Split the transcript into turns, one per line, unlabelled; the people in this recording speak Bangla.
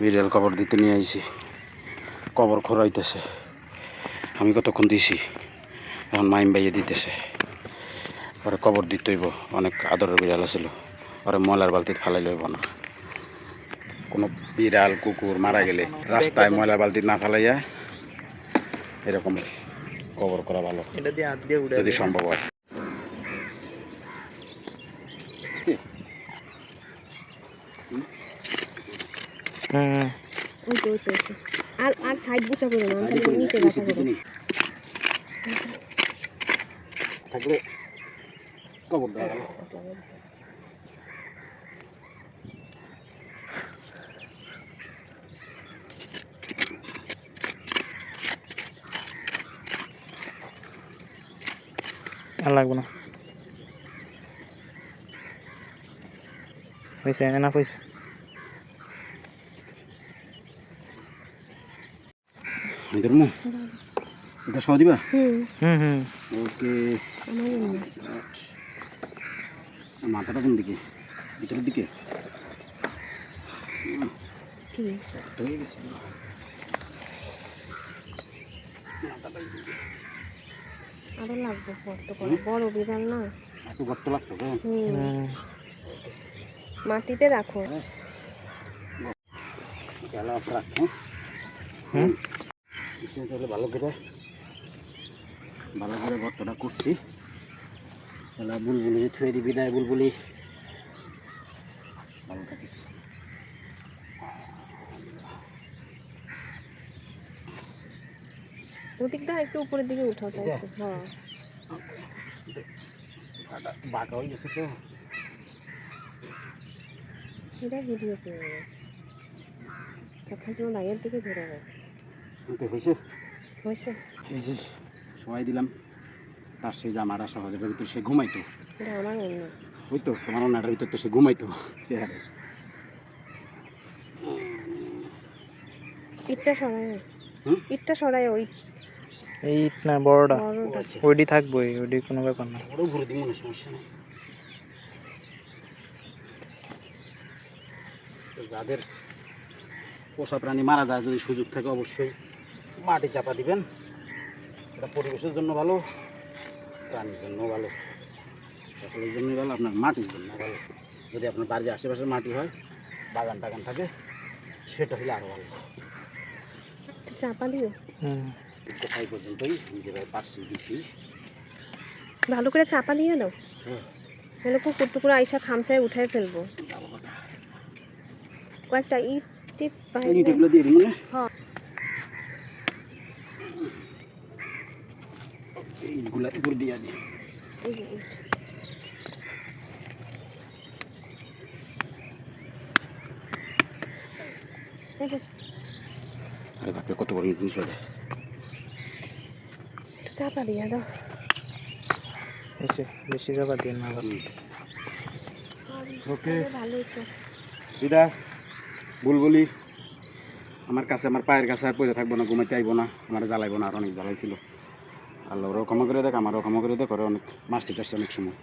বিড়াল কবর দিতে নিয়ে আইছি। কবর খোরাইতেছে আমি কতক্ষণ দিছি? এখন মাইম বাইয়ে দিতেছে। পরে কবর দিতে হইব। অনেক আদরের বিড়াল আছিল। পরে ময়লার বালতিতে ফালাই লইব না। কোনো বিড়াল কুকুর মারা গেলে রাস্তায় ময়লার বালতি না ফালাইয়া এরকম কবর করা ভালো। যদি সম্ভব হয়।
হুম
ওই তো ওই তো। আর আর সাইড বুচা করে না তাহলে নিচে গাছা করে।
থাকলে কবর দেওয়া
আর লাগবে না। হয়েছে না হয়েছে।
আমি ধরবো এটা সহ দিবা
হুম
হুম। হুম
ওকে মাথাটা কোন দিকে ভিতরের দিকে
কি
গেছে
আরও লাগবে কষ্ট করে বড় বিড়াল না
এত গর্ত লাগতো তো
হুম
হুম
মাটিতে রাখো
গেল রাখ
হুম
হ্যাঁ তাহলে ভালো করে ভালো করে গর্তটা করছি। তাহলে বুলবুলি থুয়ে দিবি না বুলবুলি? ভালো থাকিস।
ওদিকটা একটু উপরের দিকে উঠাও তাই তো হ্যাঁ।
বাঁকা হয়ে গেছে তো।
এটা ভিডিও করে। নেবে তখন তোমার বাইরের দিকে ধরে
তো হয়েছে
হয়েছে
এই যে সবাই দিলাম তার সেই জামাটা সহজে ভিতরে সে ঘুমাইতো। ওই তো তোমার ওনাটার ভিতর তো সে ঘুমাইতো চেহারা
ইটটা সরাই
হুম?
ইটটা সরাই ওই
এই ইট না বড়টা।
বড়টা।
ওইটি থাকবোই ওইটি কোনো ব্যাপার না।
বড় ঘুরে দিব না সমস্যা নেই। তো যাদের পোষা প্রাণী মারা যায় যদি সুযোগ থাকে অবশ্যই। মাটি চাপা দিবেন। এটা পরিবেশের জন্য ভালো প্রাণীর জন্য ভালো সকলের জন্যই ভালো আপনার মাটির জন্য ভালো। যদি আপনার বাড়ির আশেপাশে মাটি হয় বাগান টাগান থাকে সেটা হলে আরও ভালো।
চাপা দিও?
কোথায় পর্যন্তই যেভাবে পারছি দিছি।
ভালো করে চাপা দিয়ে দাও
হ্যাঁ।
তাহলে কুকুর টুকুর আইসা খামসায় উঠাই ফেলব। কয়েকটা ইট টিপ
দিয়ে দিন
হ্যাঁ।
ইটগুলা উপরে দিয়ে দিই আরে বাপরে কত বড় নিচে
একটু চাপা দিয়ে দাও
হয়েছে বেশি জায়গা দিয়ে না
ওকে দিদা বুলবুলি আমার কাছে আমার পায়ের কাছে আর পড়ে থাকব না ঘুমাইতে আইবো না আমার জ্বালাইবো না আর অনেক জ্বালাইছিল আল্লাহরও ক্ষমা করে দেখ আমারও ক্ষমা করে দেখ ওরা অনেক মারছি টারছি অনেক সময়।